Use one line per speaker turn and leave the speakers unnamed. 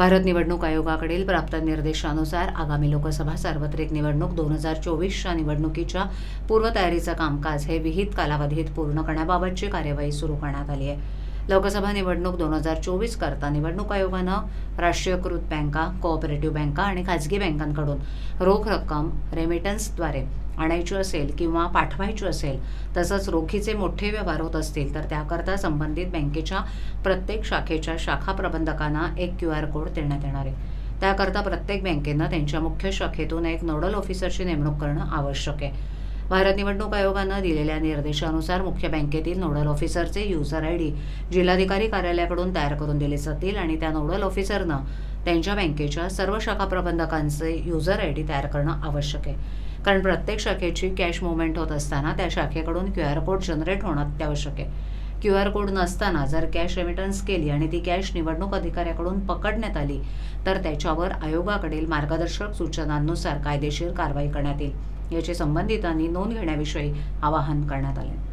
भारत निवडणूक आयोगाकडील प्राप्त निर्देशानुसार आगामी लोकसभा सार्वत्रिक निवडणूक दोन हजार चोवीसच्या निवडणुकीच्या पूर्वतयारीचं कामकाज हे विहित कालावधीत पूर्ण करण्याबाबतची कार्यवाही सुरू करण्यात आली आहे. लोकसभा निवडणूक दोन हजार चोवीस करता निवडणूक आयोगानं राष्ट्रीयकृत बँका कोऑपरेटिव्ह बँका आणि खाजगी बँकांकडून रोख रक्कम रेमिटन्सद्वारे आणायची असेल किंवा पाठवायची असेल तसंच रोखीचे मोठे व्यवहार होत असतील तर त्याकरता संबंधित बँकेच्या प्रत्येक शाखेच्या शाखा प्रबंधकांना एक क्यू आर कोड देण्यात येणार आहे. त्याकरता प्रत्येक बँकेनं त्यांच्या मुख्य शाखेतून एक नोडल ऑफिसरची नेमणूक करणं आवश्यक आहे. भारत निवडणूक आयोगानं दिलेल्या निर्देशानुसार मुख्य बँकेतील नोडल ऑफिसरचे युजर आय डी जिल्हाधिकारी कार्यालयाकडून तयार करून दिले जातील आणि त्या नोडल ऑफिसरनं त्यांच्या बँकेच्या सर्व शाखा प्रबंधकांचे युजर आय डी तयार करणं आवश्यक आहे. कारण प्रत्येक शाखेची कॅश मुवमेंट होत असताना त्या शाखेकडून क्यू आर कोड जनरेट होणं अत्यावश्यक आहे. क्यू आर कोड नसताना जर कॅश रेमिटन्स केली आणि ती कॅश निवडणूक अधिकाऱ्याकडून पकडण्यात आली तर त्याच्यावर आयोगाकडील मार्गदर्शक सूचनांनुसार कायदेशीर कारवाई करण्यात येईल. याची संबंधितांनी नोंद घेण्याविषयी आवाहन करण्यात आले.